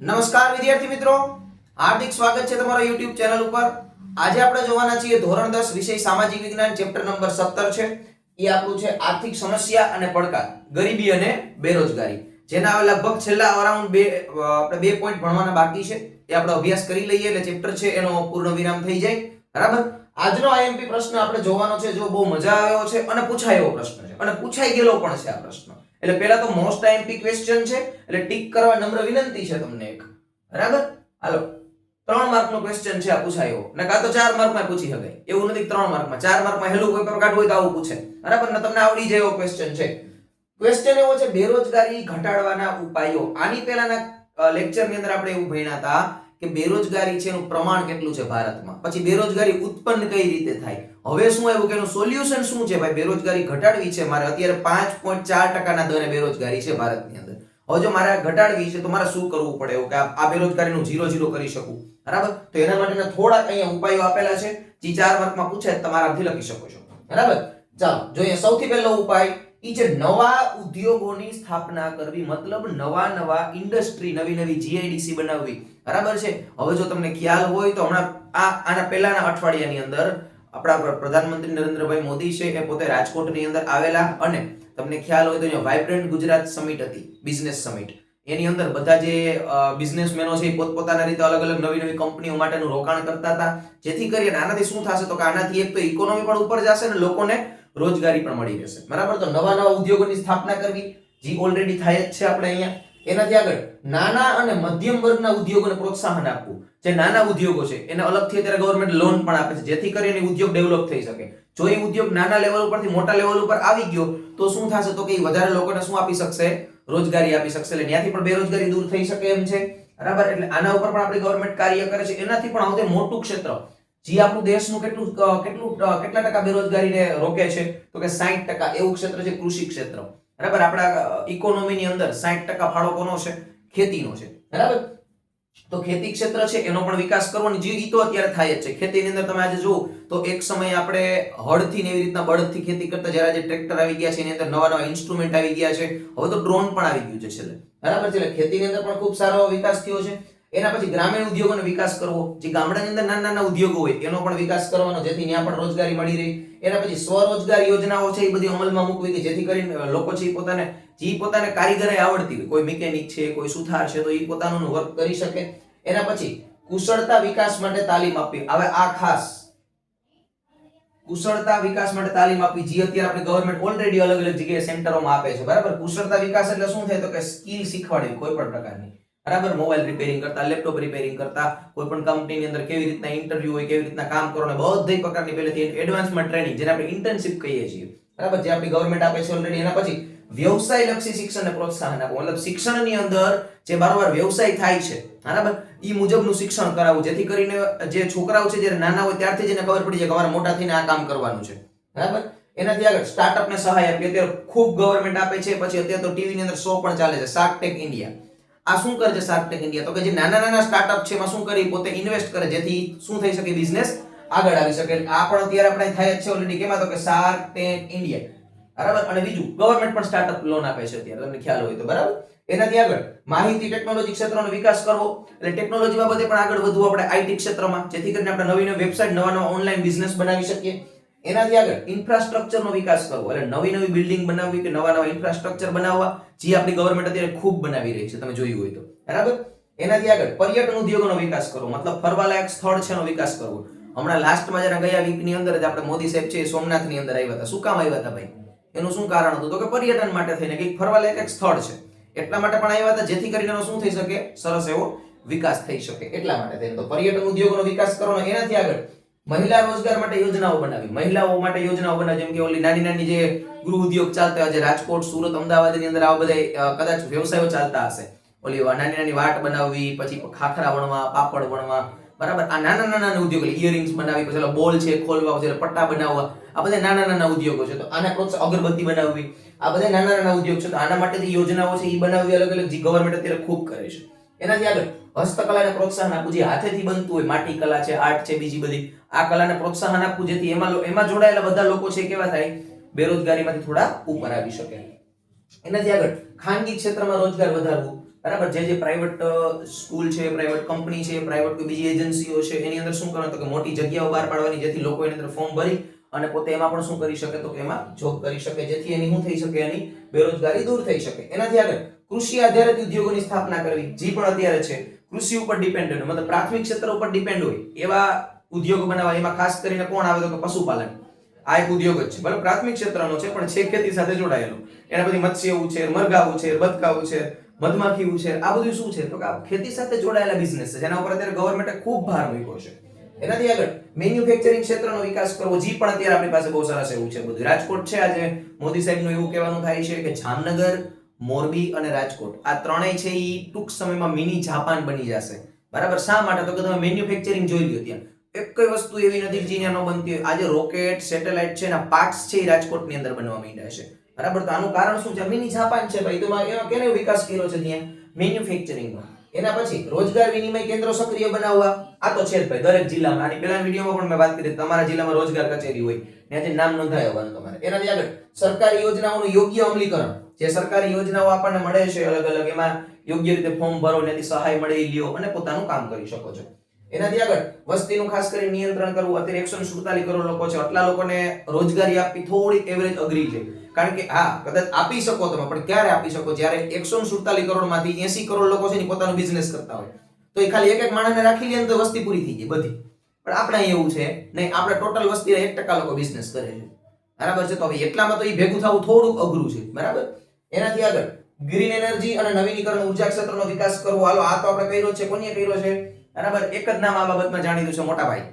નમસ્કાર, વિદ્યાર્થી મિત્રો. હાર્દિક સ્વાગત છે તમારા YouTube ચેનલ ઉપર. આજે આપણે જોવાના છીએ ધોરણ 10 વિષય સામાજિક વિજ્ઞાન, ચેપ્ટર નંબર 17 છે. એ આપણું છે આર્થિક સમસ્યા અને પડકાર, ગરીબી અને બેરોજગારી, જેના હવે લગભગ છેલ્લા અરાઉન્ડ બે આપણે બે પોઈન્ટ ભણવાના બાકી છે. એ આપણે અભ્યાસ કરી લઈએ એટલે ચેપ્ટર છે એનો પૂર્ણ વિરામ થઈ જાય. બરાબર? આજનો આઈએમપી પ્રશ્ન આપણે જોવાનો છે, જો બહુ મજા આવ્યો છે અને પૂછાયો પ્રશ્ન છે. અને પૂછાઈ ગયેલો પણ છે આ પ્રશ્ન. એટલે પહેલા તો મોસ્ટ આઈએમપી ક્વેશ્ચન છે, એટલે ટીક કરવા નમ્ર વિનંતી છે તમને એક. બરાબર? હાલો. ત્રણ માર્ક નો ક્વેશ્ચન છે આ પૂછાયો. ને કાં તો ચાર માર્કમાં પૂછી શકાય. એવું નથી ત્રણ માર્કમાં ચાર માર્કમાં હેલું પેપર કાઢવું હોય તો આવું પૂછે. બરાબર? ને તમને આવડી જાય એવો ક્વેશ્ચન છે. ક્વેશ્ચન એવો છે, બેરોજગારી ઘટાડવાના ઉપાયો. આની પહેલાના લેક્ચરની અંદર આપણે એવું ભણ્યા હતા કે બેરોજગારી છે એનું પ્રમાણ કેટલું છે ભારતમાં? પછી બેરોજગારી ઉત્પન્ન કઈ રીતે થાય? હવે શું આવ્યું કે એનું સોલ્યુશન શું છે ભાઈ? બેરોજગારી ઘટાડવી છે મારે. અત્યારે પાંચ પોઈન્ટ ચાર ટકાના દરે બેરોજગારી છે ભારતની અંદર. હવે જો મારે ઘટાડવી છે તો મારે શું કરવું પડે? એવું કે આ બેરોજગારીનું ઝીરો ઝીરો કરી શકું. બરાબર? તો એના માટેના થોડાક અહીંયા ઉપાયો આપેલા છે. જે ચાર માર્કમાં પૂછે તો તમારે લખી શકો છો. બરાબર? ચાલો, જોઈએ સૌથી પહેલો ઉપાય. ઈ જે નવા ઉદ્યોગોની સ્થાપના કરવી, મતલબ નવા નવા ઇન્ડસ્ટ્રી, નવી નવી જીઆઈડીસી બનાવવી. બરાબર છે? હવે જો તમને ખ્યાલ હોય તો હમણાં આ, આના પહેલાના અઠવાડિયાની અંદર આપણા પ્રધાનમંત્રી નરેન્દ્રભાઈ મોદી છે એ પોતે રાજકોટની અંદર આવેલા અને તમને ખ્યાલ હોય તો અહીંયા વાઇબ્રન્ટ ગુજરાત સમિટ હતી બિઝનેસ સમિટ એની અંદર બધા જે બિઝનેસમેનો છે એ પોતપોતાના રીતે અલગ અલગ નવી નવી કંપનીઓ માટેનું રોકાણ કરતા હતા. જેથી કરીને આનાથી શું થશે તો કે આનાથી એક તો ઇકોનોમી પણ ઉપર જશે ને લોકોને રોજગારી પણ મળી રહેશે. બરાબર? તો નવા નવા ઉદ્યોગોની સ્થાપના કરવી, જે ઓલરેડી થાય જ છે આપણે અહીંયા. એનાથી આગળ નાના અને મધ્યમ વર્ગના ઉદ્યોગોને પ્રોત્સાહન આપવું. જે નાના ઉદ્યોગો છે, એને અલગથી અત્યારે ગવર્મેન્ટ લોન પણ આપે છે, જેથી કરીને ઉદ્યોગ ડેવલપ થઈ શકે. જો એ ઉદ્યોગ નાના લેવલ ઉપરથી મોટા લેવલ ઉપર આવી ગયો, તો શું થશે? તો કે વધારે લોકોને શું આપી શકશે? રોજગારી આપી શકશે. એટલે ત્યાંથી પણ બેરોજગારી દૂર થઈ શકે એમ છે. બરાબર? એટલે આના ઉપર પણ આપણી ગવર્મેન્ટ કાર્ય કરે છે. એનાથી પણ સૌથી મોટું ક્ષેત્ર. જે, આપણું દેશનું કેટલું કેટલું કેટલા ટકા બેરોજગારીને રોકે છે? તો કે 60% ટકા, એવું ક્ષેત્ર છે કૃષિ ક્ષેત્ર. બરાબર? આપણા ઇકોનોમીની અંદર 60% ટકા ફાળો કોનો છે, ખેતીનો છે. બરાબર? તો ખેતી ક્ષેત્ર છે, એનો પણ વિકાસ કરવાની જે ઈ તો અત્યારે થાય જ છે. ખેતીની અંદર તમે આજે જુઓ, તો એક સમયે આપણે હળથી ને એવી રીતના બળદથી ખેતી કરતા જ્યારે આજે ટ્રેક્ટર આવી ગયા છે, એની અંદર નવા નવા ઇન્સ્ટ્રુમેન્ટ આવી ગયા છે. હવે તો ડ્રોન પણ આવી ગયું છે છેલ્લે. બરાબર? છે એટલે ખેતીની અંદર પણ ખૂબ સારો વિકાસ થયો છે. એના પછી ગ્રામીણ ઉદ્યોગોનો વિકાસ કરવો, જે ગામડાની અંદર નાના નાના ઉદ્યોગો હોય, એનો પણ વિકાસ કરવાનો, જેથી ત્યાં પણ રોજગારી મળી રહે. એના પછી સ્વરોજગાર યોજનાઓ છે, એ બધી અમલમાં મૂકવી કે જેથી કરીને લોકો છે, એ પોતાને, જે પોતાને કારીગરે આવડતી હોય, કોઈ મિકેનિક છે, કોઈ સુથાર છે, તો એ પોતાનું વર્ક કરી શકે. એના પછી કુશળતા વિકાસ માટે તાલીમ આપવી. હવે આ ખાસ કુશળતા વિકાસ માટે તાલીમ આપવી, જે અત્યારે આપણે ગવર્મેન્ટ ઓલરેડી અલગ અલગ જગ્યાએ સેન્ટરોમાં આપે છે. બરાબર? કુશળતા વિકાસ એટલે શું થાય? તો કે સ્કિલ શીખવાડવી, કોઈ પણ પ્રકારની. બરાબર? મોબાઈલ રિપેરિંગ કરતા લેપટોપ રિપેરિંગ કરતા કોઈ પણ કંપનીની અંદર કેવી રીતના ઇન્ટરવ્યુ હોય, કેવી રીતના કામ કરવાનું બધી પ્રકારની પહેલેથી એડવાન્સમાં ટ્રેનિંગ જેને આપણે ઇન્ટર્નશિપ કહીએ છીએ. બરાબર? જે આપણી ગવર્મેન્ટ આપે છે ઓલરેડી એના પછી વ્યવસાય લક્ષી શિક્ષણને પ્રોત્સાહન આપવું. મતલબ શિક્ષણની અંદર જે બારવાર વ્યવસાય થાય છે, બરાબર? એ મુજબનું શિક્ષણ કરાવવું. જેથી કરીને જે છોકરાઓ છે, જ્યારે નાના હોય, ત્યારથી જ એને ખબર પડી જાય કે અમારે મોટા થઈને આ કામ કરવાનું છે. બરાબર? એનાથી આગળ સ્ટાર્ટઅપને સહાય આપી અત્યારે ખૂબ ગવર્મેન્ટ આપે છે, પછી અત્યારે તો ટીવીની અંદર શો પણ ચાલે છે શાર્ક ટેક ઇન્ડિયા આ શું કરે છે શાર્ક ટેક ઇન્ડિયા તો કે જે નાના નાના સ્ટાર્ટઅપ છે, એમાં શું કરી, પોતે ઇન્વેસ્ટ કરે, જેથી શું થઈ શકે બિઝનેસ આગળ આવી શકે. આ પણ અત્યારે આપણે થાય છે ઓલરેડી કેમાં તો કે શાર્ક ટેક ઇન્ડિયા બરાબર? અને બીજું ગવર્મેન્ટ પણ સ્ટાર્ટઅપ લોન આપે છે અત્યારે, તમને ખ્યાલ હોય તો. બરાબર? એનાથી આગળ, માહિતી ટેકનોલોજી ક્ષેત્રનો વિકાસ કરવો, એટલે ટેકનોલોજી બાબતે પણ આગળ વધવું આપણે આઈટી ક્ષેત્રમાં, જેથી કરીને આપણે નવી નવી વેબસાઇટ નવા નવા ઓનલાઈન બિઝનેસ બનાવી શકીએ. એનાથી આગળ ઇન્ફ્રાસ્ટ્રક્ચરનો વિકાસ કરવો એટલે નવી નવી બિલ્ડિંગ બનાવવી કે નવા નવા ઇન્ફ્રાસ્ટ્રક્ચર બનાવવા, જે આપણી ગવર્મેન્ટ અત્યારે ખૂબ બનાવી રહી છે, તમે જોયું હોય તો. બરાબર? એનાથી આગળ પર્યટન ઉદ્યોગોનો વિકાસ કરવો. મતલબ ફરવાલાયક સ્થળ છે એનો વિકાસ કરવો. હમણાં લાસ્ટમાં જરા ગયા વીકની અંદર જ આપણે મોદી સાહેબ છે એ સોમનાથની અંદર આવ્યા હતા. શું કામ આવ્યા હતા ભાઈ? એનું શું કારણ હતું? તો કે પર્યટન માટે થઈને કંઈક ફરવાલાયક એક સ્થળ છે. એટલા માટે પણ આવ્યા હતા જેથી કરીને એનો શું થઈ શકે? સરસ એવો વિકાસ થઈ શકે. એટલા માટે થઈને તો પર્યટન ઉદ્યોગોનો વિકાસ કરવાનો. એનાથી આગળ મહિલા રોજગાર માટે યોજનાઓ બનાવી. મહિલાઓ માટે યોજનાઓ બનાવી, જેમ કે ઓલી નાની નાની જે ગૃહ ઉદ્યોગ ચાલતા હોય રાજકોટ, સુરત, અમદાવાદની અંદર આવા બધા કદાચ વ્યવસાયો ચાલતા હશે. ઓલી નાની નાની વાટ બનાવવી, પછી ખાખરા વણવા, પાપડ વણવા, બરાબર? આ નાના નાના ઉદ્યોગો ઇયરિંગ્સ બનાવી પછી બોલ છે, ખોલવા, પછી પટ્ટા બનાવવા, આ બધા નાના નાના ઉદ્યોગો છે. તો આના પ્રોત્સાહન અગરબત્તી બનાવવી, આ બધા નાના નાના ઉદ્યોગ છે. તો આના માટે જે યોજનાઓ છે એ બનાવવી અલગ અલગ જે ગવર્મેન્ટ અત્યારે ખૂબ કરે છે. એનાથી આગળ હસ્તકલાને પ્રોત્સાહન આપવું જે હાથેથી બનતું હોય, માટી કલા છે, આર્ટ છે, બીજી બધી, આ કલાને પ્રોત્સાહન આપવું જેથી એમાં એમાં જોડાયેલા બધા લોકો છે કેવા થાય? બેરોજગારીમાંથી થોડા ઉપર આવી શકે. એનાથી આગળ ખાનગી ક્ષેત્રમાં રોજગાર વધારવું. બરાબર? જે જે પ્રાઇવેટ સ્કૂલ છે પ્રાઇવેટ કંપની છે પ્રાઇવેટ કોઈ બીજી એજન્સીઓ છે, એની અંદર શું કરવાનું તો કે મોટી જગ્યાઓ બહાર પાડવાની જેથી લોકો એની અંદર ફોર્મ ભરી અને પોતે એમાં પણ શું કરી શકે તો એમાં જોબ કરી શકે. જેથી એની શું થઈ શકે? એની બેરોજગારી દૂર થઈ શકે. એનાથી આગળ કૃષિ આધારિત ઉદ્યોગોની સ્થાપના કરવી, જે પણ અત્યારે છે કૃષિ ઉપર ડિપેન્ડન્ટ મતલબ પ્રાથમિક ક્ષેત્ર ઉપર ડિપેન્ડ હોય, એવા ઉદ્યોગો બનાવવા, એમાં ખાસ કરીને કોણ આવે તો કે પશુપાલન. આ એક ઉદ્યોગ જ છે, બરાબર? પ્રાથમિક ક્ષેત્રનો છે, પણ છે ખેતી સાથે જોડાયેલો. એના પછી મત્સ્ય ઉછેર મરઘા ઉછેર બતકા ઉછેર મધમાખી ઉછેર આ બધું શું છે? તો કે ખેતી સાથે જોડાયેલા બિઝનેસ છે, જેના ઉપર અત્યારે ગવર્મેન્ટે ખૂબ ભાર મૂક્યો છે. એનાથી આગળ મેન્યુફેક્ચરિંગ ક્ષેત્રનો વિકાસ કરવો, જે પણ અત્યારે આપણી પાસે બહુ સરસ એવું છે બધું. રાજકોટ છે આજે, મોદી સાહેબનું એવું કહેવાનું થાય છે કે જામનગર મોરબી અને રાજકોટ. આ ત્રણેય છે એ ટૂંક સમયમાં મિની જાપાન બની જશે. બરાબર? શા માટે? તો કે તમે મેન્યુફેક્ચરિંગ જોઈ લ્યો ત્યાં. એક વસ્તુ એવી નથી જે ત્યાં ન બનતી હોય. આજે રોકેટ સેટેલાઇટ છે એના પાર્ટ્સ છે એ રાજકોટની અંદર બનવા માંડ્યા છે. બરાબર? તો આનું કારણ શું છે? મિની જાપાન છે ભાઈ. તો એમાં કેનો વિકાસ કર્યો છે ત્યાં? મેન્યુફેક્ચરિંગનો એના પછી રોજગાર વિનિમય કેન્દ્રો સક્રિય બનાવવા. આ તો છે ભાઈ, દરેક જિલ્લામાં. આની પહેલા વિડીયોમાં પણ મેં વાત કરી તમારા જિલ્લામાં રોજગાર કચેરી હોય ત્યાંથી નામ નોંધાવવાનું તમારે. એનાથી આગળ સરકારી યોજનાઓનું યોગ્ય અમલીકરણ. જે સરકારી યોજનાઓ આપણને મળે છે અલગ અલગ, એમાં યોગ્ય રીતે ફોર્મ ભરો ત્યાંથી સહાય મળી લ્યો અને પોતાનું કામ કરી શકો છો. એનાથી આગળ વસ્તીનું ખાસ કરી નિયંત્રણ કરવું, અત્યારે એકસો સુડતાલીસ કરોડ લોકો છે. આટલા લોકોને રોજગારી આપવી થોડીક એવરેજ અઘરી છે. કારણ કે હા, કદાચ આપી શકો તમે, પણ ક્યારે આપી શકો? જ્યારે એકસો સુડતાલીસ કરોડમાંથી એસી કરોડ લોકો છે ને પોતાનો બિઝનેસ કરતા હોય. તો એ ખાલી એક એક માણસને રાખી લે તો વસ્તી પૂરી થઈ ગઈ બધી. પણ આપણે એવું છે, નહીં, આપણે ટોટલ વસ્તી એક ટકા લોકો બિઝનેસ કરે છે. બરાબર છે? તો હવે એટલામાં તો એ ભેગું થવું થોડુંક અઘરું છે. બરાબર? એનાથી આગળ ગ્રીન એનર્જી અને નવીનીકરણ ઊર્જા ક્ષેત્રનો વિકાસ કરવો. હાલો, આ તો આપણે કર્યો છે. કોને કર્યો છે? બરાબર? એક જ નામ આ બાબતમાં જાણીતું છે મોટાભાઈ.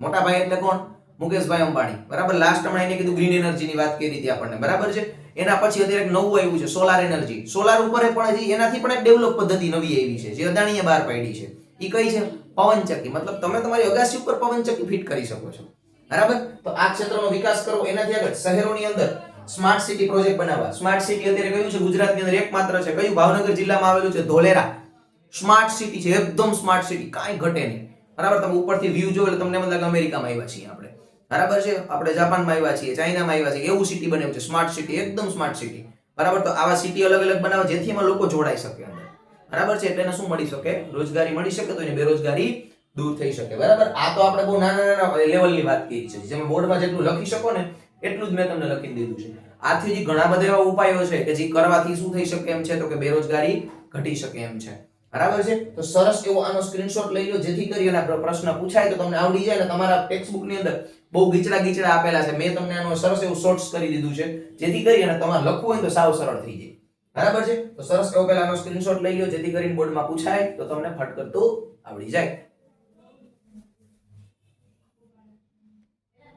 મોટાભાઈ એટલે કોણ? મુકેશભાઈ અંબાણી. બરાબર? લાસ્ટ હમણાં એને કીધું ગ્રીન એનર્જીની વાત કરી હતી આપણને. બરાબર છે? એના પછી અત્યારે નવું આવ્યું છે સોલાર એનર્જી સોલાર ઉપર પણ હજી એનાથી પણ એક ડેવલપ પદ્ધતિ નવી આવી છે, જે અદાણીએ બહાર પાડી છે. એ કઈ છે? પવનચક્કી મતલબ તમે તમારી અગાસી ઉપર પવનચક્કી ફિટ કરી શકો છો. બરાબર? તો આ ક્ષેત્રનો વિકાસ કરવો એનાથી આગળ શહેરોની અંદર સ્માર્ટ સિટી પ્રોજેક્ટ બનાવવા. સ્માર્ટ સિટી અત્યારે કયું છે? ગુજરાતની અંદર એકમાત્ર છે. કયું? ભાવનગર જિલ્લામાં આવેલું છે? ધોલેરા. સ્માર્ટ સિટી છે, એકદમ સ્માર્ટ સિટી, કાંઈ ઘટે નહીં. બરાબર? તમે ઉપરથી વ્યૂ જોયો એટલે તમને લાગે અમેરિકામાં આવ્યા છીએ આપણે. બરાબર છે? આપણે જાપાનમાં આવ્યા છીએ, ચાઇનામાં આવ્યા છીએ, એવું સિટી બનાવ્યું છે સ્માર્ટ સિટી એકદમ સ્માર્ટ સિટી બરાબર? તો આવા સિટી અલગ અલગ બનાવે જેથી એમાં લોકો જોડાઈ શકે અંદર. બરાબર છે? એટલે એને શું મળી શકે? રોજગારી મળી શકે તો એને બેરોજગારી દૂર થઈ શકે. બરાબર? આ તો આપણે બહુ નાના નાના લેવલની વાત કરી છે. જેમ બોર્ડમાં જેટલું લખી શકો ને, એટલું જ મેં તમને લખી દીધું છે. આથી જે ઘણા બધા એવા ઉપાયો છે કે જે કરવાથી શું થઈ શકે એમ છે? તો કે બેરોજગારી ઘટી શકે એમ છે. બરાબર છે? તો સરસ એવો આનો સ્ક્રીનશોટ લઈ લો, જેથી કરી અને પ્રશ્ન પૂછાય તો તમને આવડી જાય ને તમારા ટેક્સ્ટબુકની અંદર બહુ ગીચડા ગીચડા આપેલા છે. મેં તમને આનો સરસ એવું શોર્ટ્સ કરી દીધું છે, જેથી કરી અને તમારે લખવું હોય તો સાવ સરળ થઈ જાય. બરાબર છે? તો સરસ એવો પહેલા આનો સ્ક્રીનશોટ લઈ લો, જેથી કરીને બોર્ડમાં પૂછાય તો તમને ફટકર તો આવડી જાય.